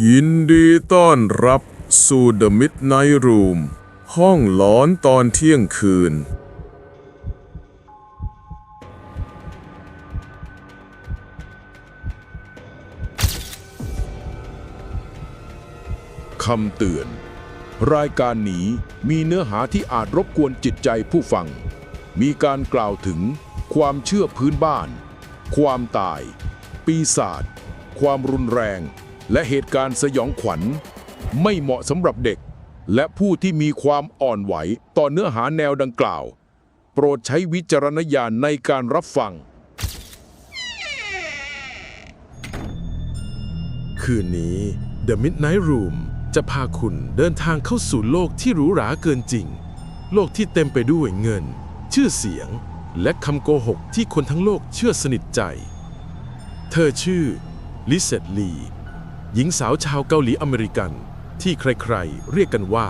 ยินดีต้อนรับสู่ The Midnight Room ห้องหลอนตอนเที่ยงคืน คำเตือน รายการนี้มีเนื้อหาที่อาจรบกวนจิตใจผู้ฟัง มีการกล่าวถึงความเชื่อพื้นบ้าน ความตาย ปีศาจความรุนแรง และเหตุการณ์สยองขวัญ ไม่เหมาะสำหรับเด็ก และผู้ที่มีความอ่อนไหวต่อเนื้อหาแนวดังกล่าว โปรดใช้วิจารณญาณในการรับฟัง คืนนี้ The Midnight Room จะพาคุณเดินทางเข้าสู่โลกที่หรูหราเกินจริง โลกที่เต็มไปด้วยเงิน ชื่อเสียง และคำโกหกที่คนทั้งโลกเชื่อสนิทใจ เธอชื่อลิเซตลี หญิงสาวชาวเกาหลีอเมริกัน ที่ใครๆ เรียกกันว่า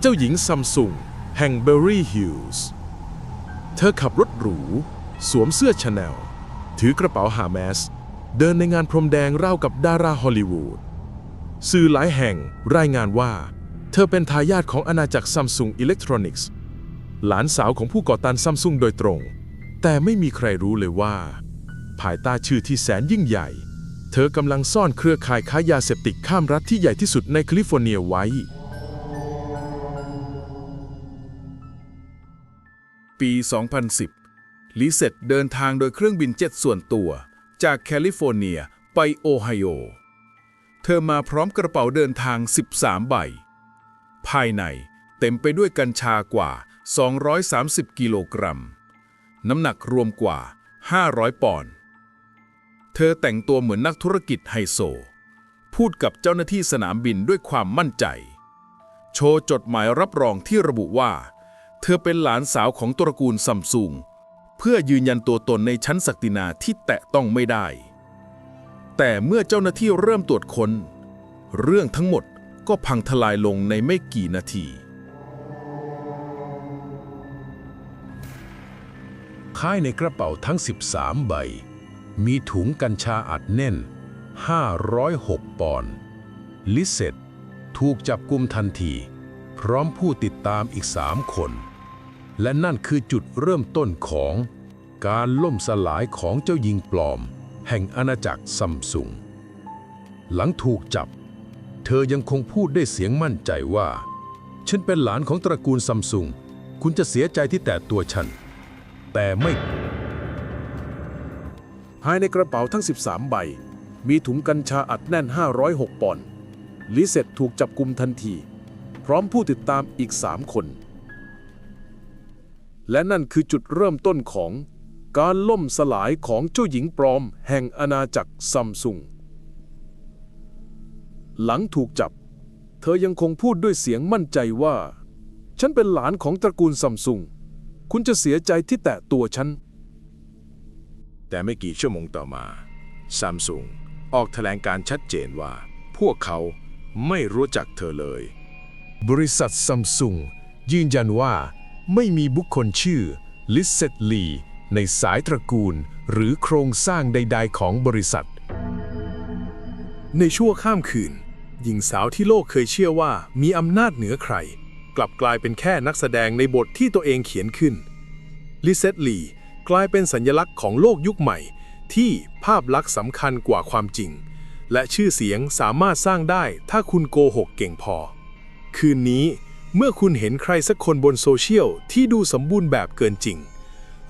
เจ้าหญิงซัมซุงแห่งเบอร์รี่ฮิลส์เธอขับรถหรู สวมเสื้อชาแนล ถือกระเป๋าฮาแมส เดินในงานพรมแดงราวกับดาราฮอลลีวูดสื่อหลายแห่งรายงานว่า เธอเป็นทายาทของอาณาจักรซัมซุงอิเล็กทรอนิกส์หลานสาวของผู้ก่อตั้งซัมซุงโดยตรง แต่ไม่มีใครรู้เลยว่า ภายใต้ชื่อที่แสนยิ่งใหญ่ เธอกำลังซ่อนเครือข่ายค้ายาเสพติดข้ามรัฐที่ใหญ่ที่สุดในแคลิฟอร์เนียไว้ ปี 2010 ลิเซตเดินทางโดยเครื่องบินเจ็ตส่วนตัว จากแคลิฟอร์เนียไปโอไฮโอ เธอมาพร้อมกระเป๋าเดินทาง 13 ใบ ภายในเต็มไปด้วยกัญชากว่า 230 กิโลกรัม น้ำหนักรวมกว่า 500 ปอนด์ เธอแต่งตัวเหมือนนักธุรกิจไฮโซ พูดกับเจ้าหน้าที่สนามบินด้วยความมั่นใจ โชว์จดหมายรับรองที่ระบุว่า เธอเป็นหลานสาวของตระกูลซัมซุงเพื่อยืนยันตัวตนในชั้นศักดินาที่แตะต้องไม่ได้ แต่เมื่อเจ้าหน้าที่เริ่มตรวจค้น เรื่องทั้งหมดก็พังทลายลงในไม่กี่นาที ค่ายในกระเป๋าทั้ง 13 ใบ มีถุงกัญชาอัดแน่น 506 ปอนด์ ลิเซตถูกจับกุมทันที พร้อมผู้ติดตามอีก3คน และนั่นคือจุดเริ่มต้นของการล่มสลายของเจ้าหญิงปลอม แห่งอาณาจักรซัมซุง หลังถูกจับ เธอยังคงพูดได้เสียงมั่นใจว่า ฉันเป็นหลานของตระกูลซัมซุง คุณจะเสียใจที่แตะตัวฉัน แต่ไม่ ภายในกระเป๋าทั้ง 13 ใบ มีถุงกัญชาอัดแน่น 506 ปอนด์ลิเซตถูกจับกุมทันที พร้อมผู้ติดตามอีก 3 คน และนั่นคือจุดเริ่มต้นของการล่มสลายของเจ้าหญิงปลอมแห่งอาณาจักรซัมซุง หลังถูกจับ เธอยังคงพูดด้วยเสียงมั่นใจว่า ฉันเป็นหลานของตระกูลซัมซุง คุณจะเสียใจที่แตะตัวฉัน แต่ไม่กี่ชั่วโมงต่อมาซัมซุงออกแถลงการชัดเจนว่า พวกเขาไม่รู้จักเธอเลย บริษัทซัมซุงยืนยันว่า ไม่มีบุคคลชื่อลิซเซตลีในสายตระกูลหรือโครงสร้างใด ๆ ของบริษัท ในชั่วข้ามคืน หญิงสาวที่โลกเคยเชื่อว่ามีอำนาจเหนือใคร กลับกลายเป็นแค่นักแสดงในบทที่ตัวเองเขียนขึ้นลิเซตลี กลายเป็นสัญลักษณ์ของโลกยุคใหม่ ที่ภาพลักษณ์สำคัญกว่าความจริง และชื่อเสียงสามารถสร้างได้ถ้าคุณโกหกเก่งพอ คืนนี้เมื่อคุณเห็นใครสักคนบนโซเชียลที่ดูสมบูรณ์แบบเกินจริง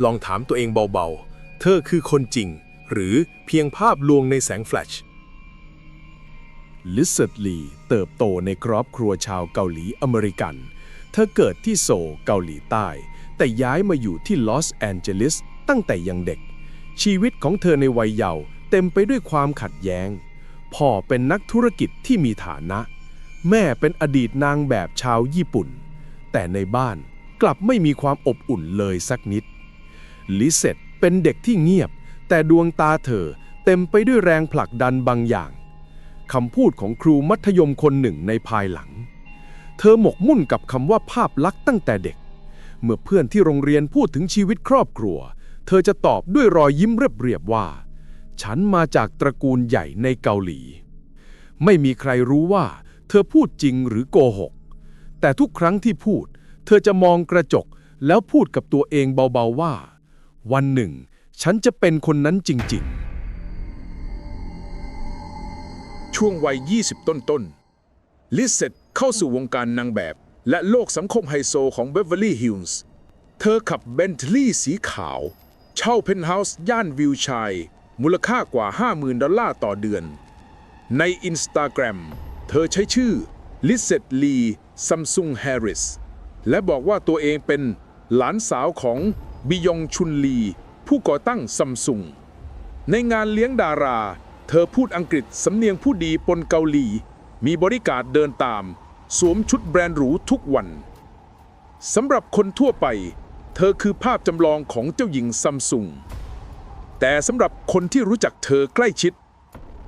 ลองถามตัวเองเบาๆ เธอคือคนจริง หรือเพียงภาพลวงในแสงแฟลชลิซเซตลีเติบโตในครอบครัวชาวเกาหลีอเมริกัน เธอเกิดที่โซลเกาหลีใต้ แต่ย้ายมาอยู่ที่ลอสแอนเจลิสตั้งแต่ยังเด็ก ชีวิตของเธอในวัยเยาว์เต็มไปด้วยความขัดแย้ง พ่อเป็นนักธุรกิจที่มีฐานะ แม่เป็นอดีตนางแบบชาวญี่ปุ่น แต่ในบ้านกลับไม่มีความอบอุ่นเลยสักนิด ลิเซตเป็นเด็กที่เงียบ แต่ดวงตาเธอเต็มไปด้วยแรงผลักดันบางอย่างคำพูดของครูมัธยมคนหนึ่งในภายหลัง เธอหมกมุ่นกับคำว่าภาพลักษณ์ตั้งแต่เด็ก เมื่อเพื่อนที่โรงเรียนพูดถึงชีวิตครอบครัว เธอจะตอบด้วยรอยยิ้มเรียบๆว่า ฉันมาจากตระกูลใหญ่ในเกาหลี ไม่มีใครรู้ว่า เธอพูดจริงหรือโกหก แต่ทุกครั้งที่พูด เธอจะมองกระจกแล้วพูดกับตัวเองเบาๆว่า วันหนึ่ง ฉันจะเป็นคนนั้นจริงๆช่วงวัย 20 ต้นต้นๆลิซเซตเข้าสู่วงการนางแบบ และโลกสังคมไฮโซของเบเวอร์ลี่ฮิลส์เธอขับเบนทลีสีขาว เช่าเพนท์เฮาส์ย่านวิวชัย มูลค่ากว่า 50,000 ดอลลาร์ต่อเดือน ในอินสตาแกรมเธอใช้ชื่อลิซเซตลีซัมซุงแฮร์ริสและบอกว่าตัวเองเป็นหลานสาวของบิยองชุนลี ผู้ก่อตั้งซัมซุงในงานเลี้ยงดารา เธอพูดอังกฤษสำเนียงผู้ดีปนเกาหลี มีบริการเดินตาม สวมชุดแบรนด์หรูทุกวันสำหรับคนทั่วไป เธอคือภาพจำลองของเจ้าหญิงซัมซุง แต่สำหรับคนที่รู้จักเธอใกล้ชิด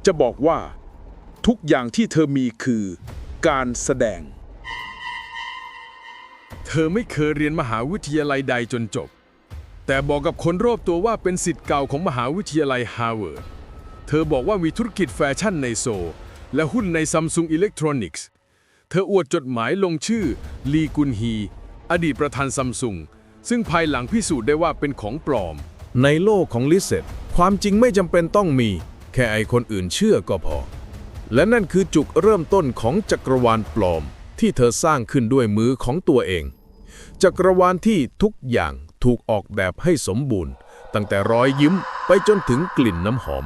จะบอกว่า ทุกอย่างที่เธอมีคือการแสดง เธอไม่เคยเรียนมหาวิทยาลัยใดจนจบ แต่บอกกับคนรอบตัวว่าเป็นสิทธิ์เก่าของมหาวิทยาลัยฮาร์วาร์ด เธอบอกว่ามีธุรกิจแฟชั่นในโซ และหุ้นใน Samsung Electronics เธออวดจดหมายลงชื่อ ลีกุนฮี อดีตประธานซัมซุง ซึ่งภายหลังพิสูจน์ได้ว่าเป็นของปลอม ในโลกของลิเซตความจริงไม่จำเป็นต้องมี แค่ไอคนอื่นเชื่อก็พอ และนั่นคือจุดเริ่มต้นของจักรวาลปลอม ที่เธอสร้างขึ้นด้วยมือของตัวเอง จักรวาลที่ทุกอย่างถูกออกแบบให้สมบูรณ์ ตั้งแต่รอยยิ้มไปจนถึงกลิ่นน้ำหอม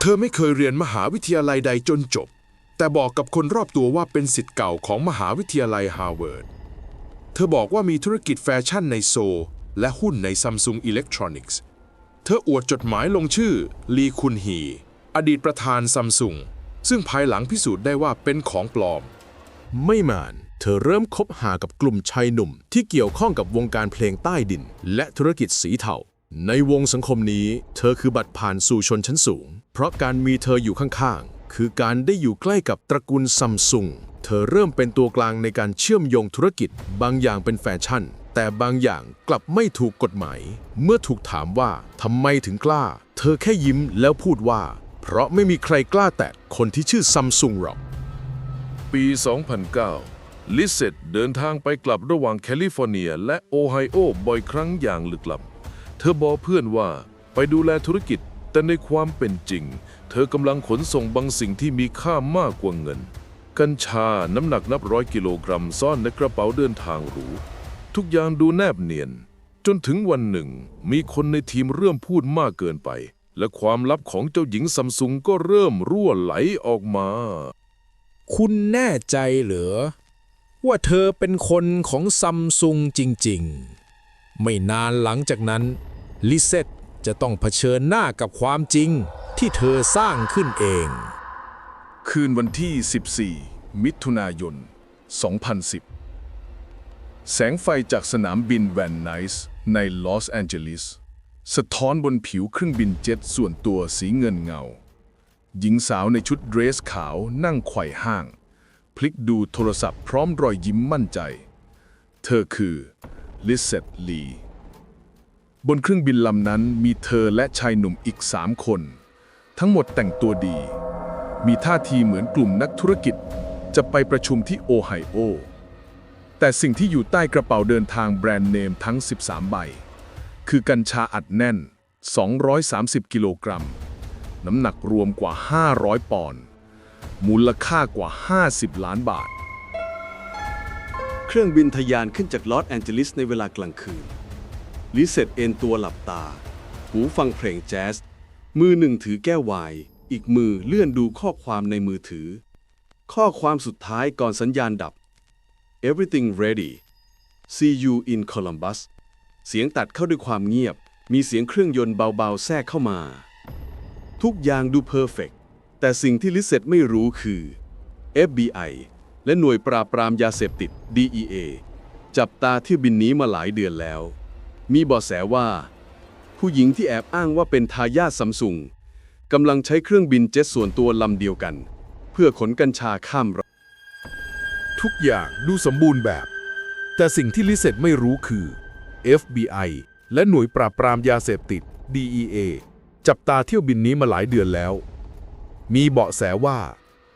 เธอไม่เคยเรียนมหาวิทยาลัยใดจนจบ แต่บอกกับคนรอบตัวว่าเป็นสิทธิ์เก่าของมหาวิทยาลัยฮาร์วาร์ด เธอบอกว่ามีธุรกิจแฟชั่นในโซ และหุ้นใน Samsung Electronics เธออวดจดหมายลงชื่อ ลีคุนฮี อดีตประธานซัมซุง ซึ่งภายหลังพิสูจน์ได้ว่าเป็นของปลอม ไม่นาน เธอเริ่มคบหากับกลุ่มชายหนุ่ม ที่เกี่ยวข้องกับวงการเพลงใต้ดิน และธุรกิจสีเทา ในวงสังคมนี้ เธอคือบัตรผ่านสู่ชนชั้นสูง เพราะการมีเธออยู่ข้างๆ คือการได้อยู่ใกล้กับตระกูลซัมซุง เธอเริ่มเป็นตัวกลางในการเชื่อมโยงธุรกิจ บางอย่างเป็นแฟชั่น แต่บางอย่างกลับไม่ถูกกฎหมาย เมื่อถูกถามว่าทำไมถึงกล้า เธอแค่ยิ้มแล้วพูดว่า เพราะไม่มีใครกล้าแตะคนที่ชื่อซัมซุงหรอก ปี 2009 ลิซเซตเดินทางไปกลับระหว่างแคลิฟอร์เนีย และโอไฮโอบ่อยครั้งอย่างลึกลับ เธอบอกเพื่อนว่าไปดูแลธุรกิจแต่ในความเป็นจริง เธอกำลังขนส่งบางสิ่งที่มีค่ามากกว่าเงิน กัญชาน้ำหนักนับร้อยกิโลกรัมซ่อนในกระเป๋าเดินทางหรู ทุกอย่างดูแนบเนียน จนถึงวันหนึ่ง มีคนในทีมเริ่มพูดมากเกินไป และความลับของเจ้าหญิงซัมซุงก็เริ่มรั่วไหลออกมา คุณแน่ใจเหรอ ว่าเธอเป็นคนของซัมซุงจริงๆ ไม่นานหลังจากนั้น ลิเซตจะต้องเผชิญหน้ากับความจริง ที่เธอสร้างขึ้นเอง คืนวันที่ 14 มิถุนายน 2010 แสงไฟจากสนามบินแวนไนส์ในลอสแอนเจลิสสะท้อนบนผิวเครื่องบินเจ็ตส่วนตัวสีเงินเงา หญิงสาวในชุดเดรสขาวนั่งไขว่ห้าง พลิกดูโทรศัพท์พร้อมรอยยิ้มมั่นใจ เธอคือลิซเซตลี บนเครื่องบินลำนั้นมีเธอและชายหนุ่มอีกสามคน ทั้งหมดแต่งตัวดี มีท่าทีเหมือนกลุ่มนักธุรกิจ จะไปประชุมที่โอไฮโอ แต่สิ่งที่อยู่ใต้กระเป๋าเดินทางแบรนด์เนมทั้ง 13 ใบ คือกัญชาอัดแน่น 230 กิโลกรัม น้ำหนักรวมกว่า 500 ปอนด์ มูลค่ากว่า 50 ล้านบาท เครื่องบินทะยานขึ้นจากลอสแอนเจลิสในเวลากลางคืน ลิเซตเอนตัวหลับตา หูฟังเพลงแจ๊ส มือหนึ่งถือแก้วไวน์อีกมือเลื่อนดูข้อความในมือถือ ข้อความสุดท้ายก่อนสัญญาณดับ everything ready see you in Columbus เสียงตัดเข้าด้วยความเงียบ มีเสียงเครื่องยนต์เบาๆ แทรกเข้ามา ทุกอย่างดูเพอร์เฟกแต่สิ่งที่ลิเซตไม่รู้คือ FBI และหน่วยปราบปรามยาเสพติด DEA จับตาเที่ยวบินนี้มาหลายเดือนแล้ว มีเบาะแสว่า ผู้หญิงที่แอบอ้างว่าเป็นทายาทซัมซุงกำลังใช้เครื่องบินเจ็ตส่วนตัวลำเดียวกัน เพื่อขนกัญชาข้ามรัฐทุกอย่างดูสมบูรณ์แบบ แต่สิ่งที่ลิเซตไม่รู้คือ FBI และหน่วยปราบปรามยาเสพติด DEA จับตาเที่ยวบินนี้มาหลายเดือนแล้ว มีเบาะแสว่า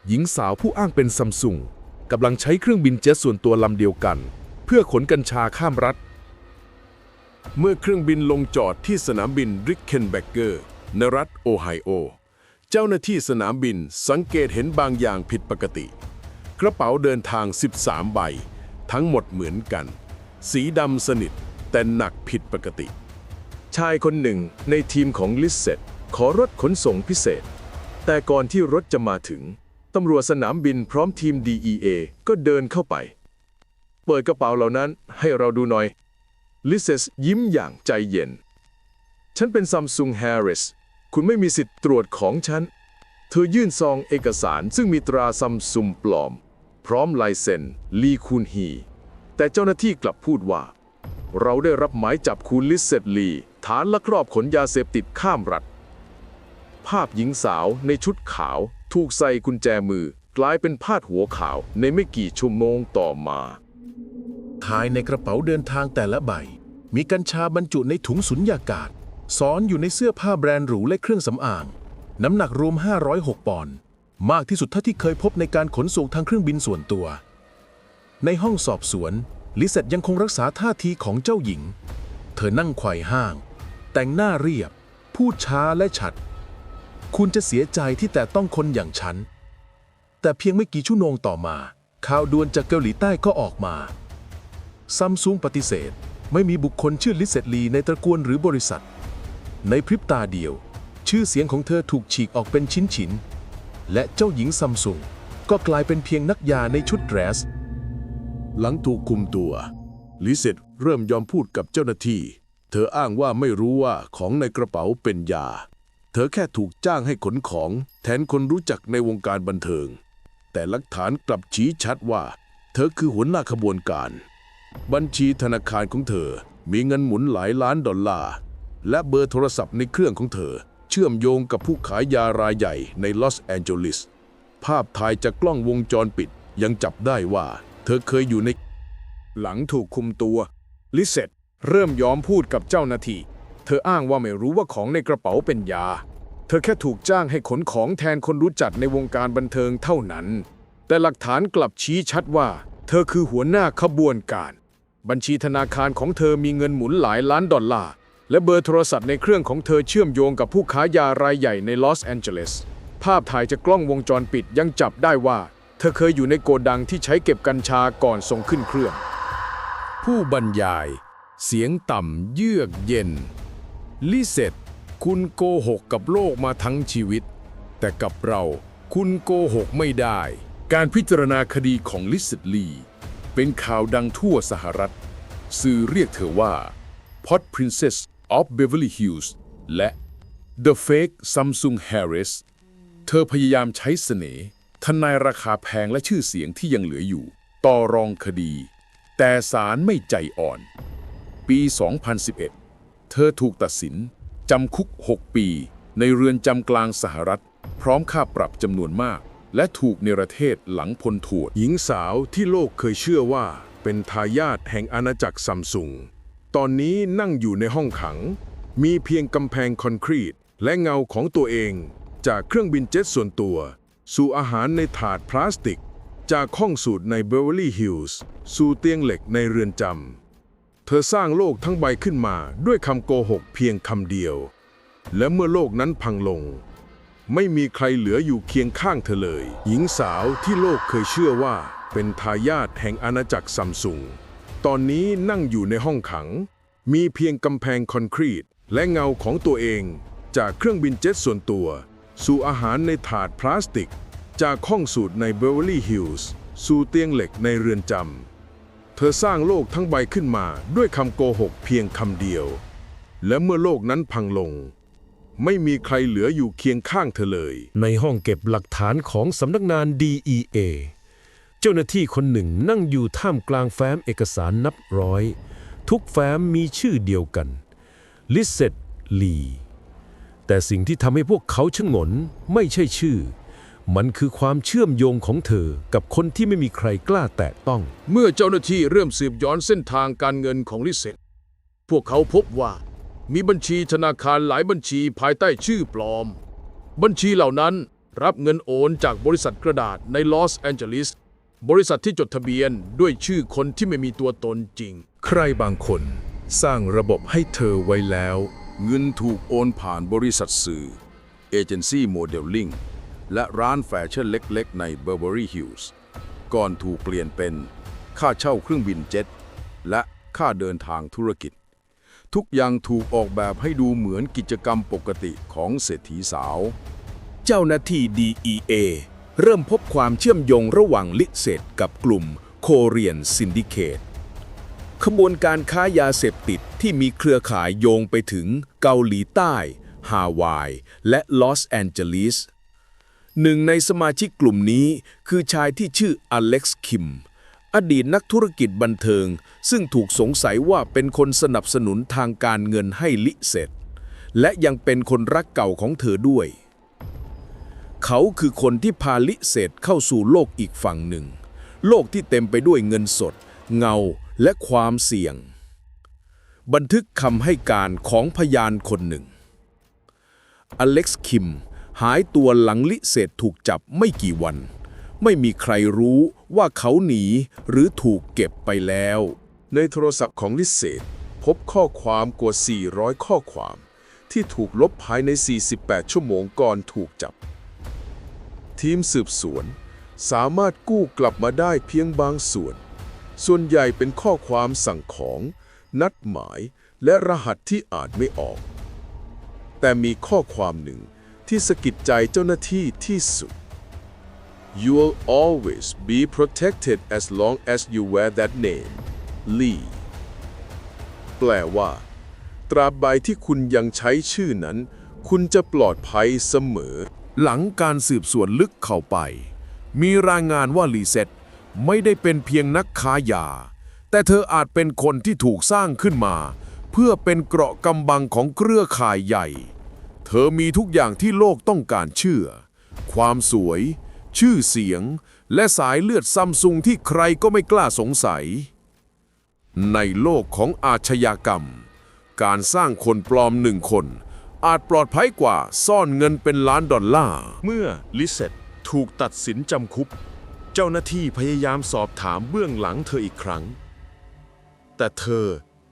หญิงสาวผู้อ้างเป็นซัมซุงกำลังใช้เครื่องบินเจ็ตส่วนตัวลำเดียวกัน เพื่อขนกัญชาข้ามรัฐ เมื่อเครื่องบินลงจอดที่สนามบินริกเคนแบกเกอร์ในรัฐโอไฮโอ เจ้าหน้าที่สนามบินสังเกตเห็นบางอย่างผิดปกติ กระเป๋าเดินทาง 13 ใบ ทั้งหมดเหมือนกัน สีดำสนิท แต่หนักผิดปกติ ชายคนหนึ่งในทีมของลิสเซตขอรถขนส่งพิเศษ แต่ก่อนที่รถจะมาถึงตำรวจสนามบินพร้อมทีม DEA ก็เดินเข้าไป เปิดกระเป๋าเหล่านั้นให้เราดูหน่อย ลิเซสยิ้มอย่างใจเย็น ฉันเป็นซัมซุงแฮร์ริส คุณไม่มีสิทธิ์ตรวจของฉัน เธอยื่นซองเอกสารซึ่งมีตราซัมซุงปลอม พร้อมลายเซ็น ลีคูนฮี แต่เจ้าหน้าที่กลับพูดว่า เราได้รับหมายจับคุณลิเซตลี ฐานลักลอบขนยาเสพติดข้ามรัฐ ภาพหญิงสาวในชุดขาว ถูกใส่กุญแจมือ กลายเป็นพาดหัวข่าวในไม่กี่ชั่วโมงต่อมา ภายในกระเป๋าเดินทางแต่ละใบ มีกัญชาบรรจุในถุงสุญญากาศซ้อนอยู่ในเสื้อผ้าแบรนด์หรูและเครื่องสำอาง น้ำหนักรวม 506 ปอนด์มากที่สุดเท่าที่เคยพบในการขนส่งทางเครื่องบินส่วนตัว ในห้องสอบสวน ลิเซตยังคงรักษาท่าทีของเจ้าหญิง เธอนั่งไขว่ห้าง แต่งหน้าเรียบ พูดช้าและฉัด คุณจะเสียใจที่แต่ต้องคนอย่างฉัน แต่เพียงไม่กี่ชั่วโมงต่อมาข่าวด่วนจากเกาหลีใต้ก็ออกมา ซัมซุงปฏิเสธ ไม่มีบุคคลชื่อลิเซตลีในตระกูลหรือบริษัท ในพริบตาเดียว ชื่อเสียงของเธอถูกฉีกออกเป็นชิ้นๆ และเจ้าหญิงซัมซุงก็กลายเป็นเพียงนักยาในชุดเดรส หลังถูกคุมตัว ลิเซตเริ่มยอมพูดกับเจ้าหน้าที่ เธออ้างว่าไม่รู้ว่าของในกระเป๋าเป็นยา เธอแค่ถูกจ้างให้ขนของ แทนคนรู้จักในวงการบันเทิง แต่หลักฐานกลับชี้ชัดว่า เธอคือหัวหน้าขบวนการ บัญชีธนาคารของเธอ มีเงินหมุนหลายล้านดอลลาร์ และเบอร์โทรศัพท์ในเครื่องของเธอ เชื่อมโยงกับผู้ขายยารายใหญ่ในลอสแอนเจลิส ภาพถ่ายจากกล้องวงจรปิดยังจับได้ว่า เธอเคยอยู่ใน หลังถูกคุมตัว ลิเซตเริ่มยอมพูดกับเจ้าหน้าที่ เธออ้างว่าไม่รู้ว่าของในกระเป๋าเป็นยา เธอแค่ถูกจ้างให้ขนของแทนคนรู้จักในวงการบันเทิงเท่านั้น แต่หลักฐานกลับชี้ชัดว่า เธอคือหัวหน้าขบวนการ บัญชีธนาคารของเธอมีเงินหมุนหลายล้านดอลลาร์ และเบอร์โทรศัพท์ในเครื่องของเธอเชื่อมโยงกับผู้ค้ายารายใหญ่ในลอสแอนเจลิส ภาพถ่ายจากกล้องวงจรปิดยังจับได้ว่า เธอเคยอยู่ในโกดังที่ใช้เก็บกัญชาก่อนส่งขึ้นเครื่อง ผู้บรรยาย เสียงต่ำเยือกเย็น ลิเซตคุณโกหกกับโลกมาทั้งชีวิต แต่กับเราคุณโกหกไม่ได้ การพิจารณาคดีของลิซ e ลี เป็นข่าวดังทั่วสหรัฐ สื่อเรียกเธอว่า Pot Princess of Beverly Hills และ The Fake Samsung Harris เธอพยายามใช้เสน่ห์ทนายราคาแพงและชื่อเสียงที่ยังเหลืออยู่ ต่อรองคดี แต่ศาลไม่ใจอ่อน ปี 2011 เธอถูกตัดสิน จำคุก 6 ปี ในเรือนจำกลางสหรัฐ พร้อมค่าปรับจำนวนมาก และถูกเนรเทศหลังพ้นโทษหญิงสาวที่โลกเคยเชื่อว่าเป็นทายาทแห่งอาณาจักรซัมซุง ตอนนี้นั่งอยู่ในห้องขัง มีเพียงกำแพงคอนกรีตและเงาของตัวเอง จากเครื่องบินเจ็ตส่วนตัว สู่อาหารในถาดพลาสติก จากห้องสูตรในเบเวอร์ลี่ฮิลส์สู่เตียงเหล็กในเรือนจำ เธอสร้างโลกทั้งใบขึ้นมาด้วยคำโกหกเพียงคำเดียว และเมื่อโลกนั้นพังลง ไม่มีใครเหลืออยู่เคียงข้างเธอเลย หญิงสาวที่โลกเคยเชื่อว่า เป็นทายาทแห่งอาณาจักรซัมซุง ตอนนี้นั่งอยู่ในห้องขัง มีเพียงกำแพงคอนกรีต และเงาของตัวเอง จากเครื่องบินเจ็ตส่วนตัว สู่อาหารในถาดพลาสติก จากห้องสูตรในเบเวอร์ลี่ฮิลส์สู่เตียงเหล็กในเรือนจำ เธอสร้างโลกทั้งใบขึ้นมาด้วยคำโกหกเพียงคำเดียว และเมื่อโลกนั้นพังลง ไม่มีใครเหลืออยู่เคียงข้างเธอเลย ในห้องเก็บหลักฐานของสำนักงาน DEA เจ้าหน้าที่คนหนึ่งนั่งอยู่ท่ามกลางแฟ้มเอกสารนับร้อย ทุกแฟ้มมีชื่อเดียวกัน ลิเซตลีแต่สิ่งที่ทำให้พวกเขาชงนไม่ใช่ชื่อ มันคือความเชื่อมโยงของเธอกับคนที่ไม่มีใครกล้าแตะต้อง เมื่อเจ้าหน้าที่เริ่มสืบย้อนเส้นทางการเงินของลิเซตพวกเขาพบว่า มีบัญชีธนาคารหลายบัญชีภายใต้ชื่อปลอม บัญชีเหล่านั้นรับเงินโอนจากบริษัทกระดาษในลอสแอนเจลิส บริษัทที่จดทะเบียนด้วยชื่อคนที่ไม่มีตัวตนจริง ใครบางคนสร้างระบบให้เธอไว้แล้ว เงินถูกโอนผ่านบริษัทสื่อ เอเจนซี่โมเดลลิ่ง และร้านแฟชั่นเล็กๆ ใน Burberry Hills ก่อนถูกเปลี่ยนเป็น ค่าเช่าเครื่องบินเจ็ต และค่าเดินทางธุรกิจ ทุกอย่างถูกออกแบบให้ดูเหมือนกิจกรรมปกติของเศรษฐีสาว เจ้าหน้าที่ DEA เริ่มพบความเชื่อมโยงระหว่างลิเซตกับกลุ่มโคเรียนซินดิเคตขบวนการค้ายาเสพติดที่มีเครือข่ายโยงไปถึงเกาหลีใต้ ฮาวาย และลอสแอนเจลิสหนึ่งในสมาชิกกลุ่มนี้คือชายที่ชื่ออเล็กซ์คิม อดีตนักธุรกิจบันเทิง ซึ่งถูกสงสัยว่าเป็นคนสนับสนุนทางการเงินให้ลิเซตและยังเป็นคนรักเก่าของเธอด้วย เขาคือคนที่พาลิเศษเข้าสู่โลกอีกฝั่งหนึ่ง โลกที่เต็มไปด้วยเงินสด เงาและความเสี่ยง บันทึกคำให้การของพยานคนหนึ่ง อเล็กซ์คิมหายตัวหลังลิเศษถูกจับไม่กี่วัน ไม่มีใครรู้ว่าเขาหนีหรือถูกเก็บไปแล้ว ในโทรศัพท์ของลิเซตพบข้อความกว่า 400 ข้อความ ที่ถูกลบภายใน 48 ชั่วโมงก่อนถูกจับ ทีมสืบสวน สามารถกู้กลับมาได้เพียงบางส่วน ส่วนใหญ่เป็นข้อความสั่งของ นัดหมายและรหัสที่อ่านไม่ออก แต่มีข้อความหนึ่งที่สะกิดใจเจ้าหน้าที่ที่สุด You'll always be protected as long as you wear that name Lee แปลว่า ตราบใดที่คุณยังใช้ชื่อนั้น คุณจะปลอดภัยเสมอ หลังการสืบสวนลึกเข้าไป มีรายงานว่าลีเซตไม่ได้เป็นเพียงนักค้ายา แต่เธออาจเป็นคนที่ถูกสร้างขึ้นมา เพื่อเป็นเกราะกำบังของเครือข่ายใหญ่ เธอมีทุกอย่างที่โลกต้องการเชื่อ ความสวย ชื่อเสียง และสายเลือดซัมซุงที่ใครก็ไม่กล้าสงสัย ในโลกของอาชญากรรม การสร้างคนปลอมหนึ่งคน อาจปลอดภัยกว่าซ่อนเงินเป็นล้านดอลลาร์ เมื่อลิเซตถูกตัดสินจำคุก เจ้าหน้าที่พยายามสอบถามเบื้องหลังเธออีกครั้ง แต่เธอ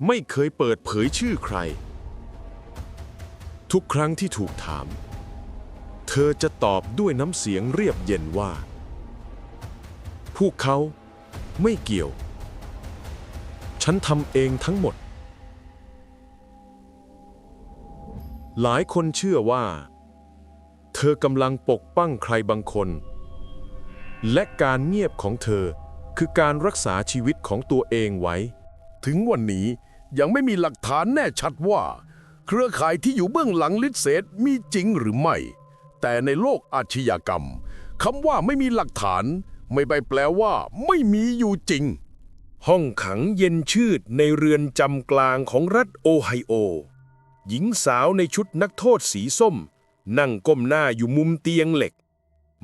ไม่เคยเปิดเผยชื่อใคร ทุกครั้งที่ถูกถาม เธอจะตอบด้วยน้ำเสียงเรียบเย็นว่า พวกเขาไม่เกี่ยว ฉันทำเองทั้งหมด หลายคนเชื่อว่า เธอกำลังปกป้องใครบางคน และการเงียบของเธอคือการรักษาชีวิตของตัวเองไว้ ถึงวันนี้ยังไม่มีหลักฐานแน่ชัดว่า เครือข่ายที่อยู่เบื้องหลังลิทเซตมีจริงหรือไม่ แต่ในโลกอาชญากรรมคำว่าไม่มีหลักฐาน ไม่ไปแปลว่า ไม่มีอยู่จริง ห้องขังเย็นชืดในเรือนจำกลางของรัฐโอไฮโอ หญิงสาวในชุดนักโทษสีส้ม นั่งก้มหน้าอยู่มุมเตียงเหล็ก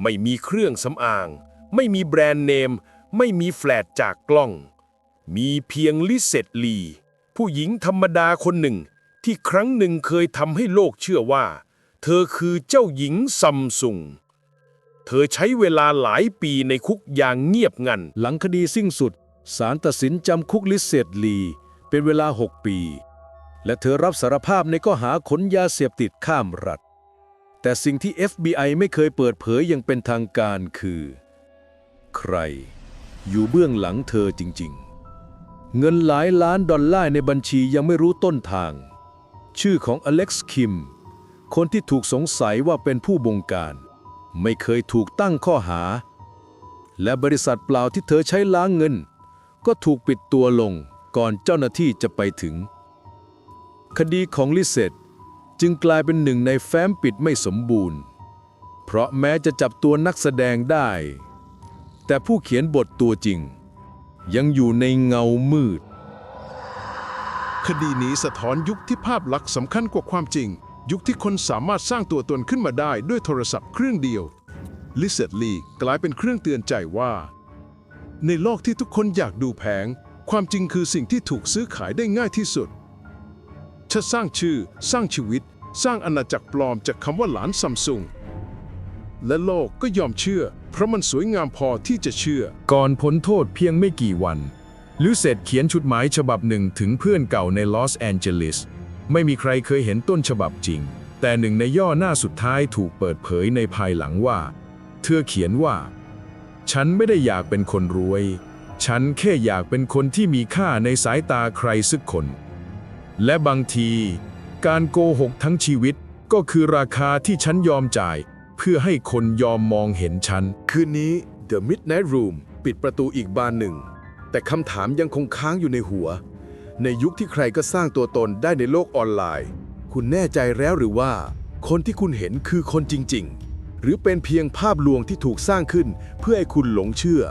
ไม่มีเครื่องสำอาง ไม่มีแบรนด์เนม ไม่มีแฟลชจากกล้อง มีเพียงลิเซตลี ผู้หญิงธรรมดาคนหนึ่งที่ครั้งหนึ่งเคยทำให้โลกเชื่อว่า เธอคือเจ้าหญิงซัมซุง เธอใช้เวลาหลายปีในคุกอย่างเงียบงัน หลังคดีสิ้นสุดศาลตัดสินจำคุกลิเซตลี เป็นเวลา 6 ปี และเธอรับสารภาพในข้อหาขนยาเสพติดข้ามรัฐ แต่สิ่งที่ FBI ไม่เคยเปิดเผยอย่างเป็นทางการคือ ใคร อยู่เบื้องหลังเธอจริง ๆ เงินหลายล้านดอลลาร์ในบัญชียังไม่รู้ต้นทาง ชื่อของอเล็กซ์คิม คนที่ถูกสงสัยว่าเป็นผู้บงการ ไม่เคยถูกตั้งข้อหา และบริษัทเปล่าที่เธอใช้ล้างเงิน ก็ถูกปิดตัวลงก่อนเจ้าหน้าที่จะไปถึง คดีของลิเซตจึงกลายเป็นหนึ่งในแฟ้มปิดไม่สมบูรณ์ เพราะแม้จะจับตัวนักแสดงได้ แต่ผู้เขียนบทตัวจริง ยังอยู่ในเงามืด คดีนี้สะท้อนยุคที่ภาพลักษณ์สำคัญกว่าความจริง ยุคที่คนสามารถสร้างตัวตนขึ้นมาได้ด้วยโทรศัพท์เครื่องเดียวลิเซตลีกลายเป็นเครื่องเตือนใจว่า ในโลกที่ทุกคนอยากดูแพงความจริงคือสิ่งที่ถูกซื้อขายได้ง่ายที่สุดถ้าสร้างชื่อ สร้างชีวิต สร้างอาณาจักรปลอมจากคำว่าหลานซัมซุงและโลกก็ยอมเชื่อ เพราะมันสวยงามพอที่จะเชื่อ ก่อนพ้นโทษเพียงไม่กี่วันลิเซตเขียนจดหมายฉบับหนึ่งถึงเพื่อนเก่าในลอสแอนเจลิส ไม่มีใครเคยเห็นต้นฉบับจริง แต่หนึ่งในย่อหน้าสุดท้ายถูกเปิดเผยในภายหลังว่า เธอเขียนว่า ฉันไม่ได้อยากเป็นคนรวย ฉันแค่อยากเป็นคนที่มีค่าในสายตาใครสักคน และบางที การโกหกทั้งชีวิตก็คือราคาที่ฉันยอมจ่าย เพื่อให้คนยอมมองเห็นฉัน คืนนี้ The Midnight Room ปิดประตูอีกบานหนึ่ง แต่คำถามยังคงค้างอยู่ในหัว ในยุคที่ใครก็สร้างตัวตนได้ในโลกออนไลน์ คุณแน่ใจแล้วหรือว่า คนที่คุณเห็นคือคนจริง ๆ หรือเป็นเพียงภาพลวงที่ถูกสร้างขึ้นเพื่อให้คุณหลงเชื่อ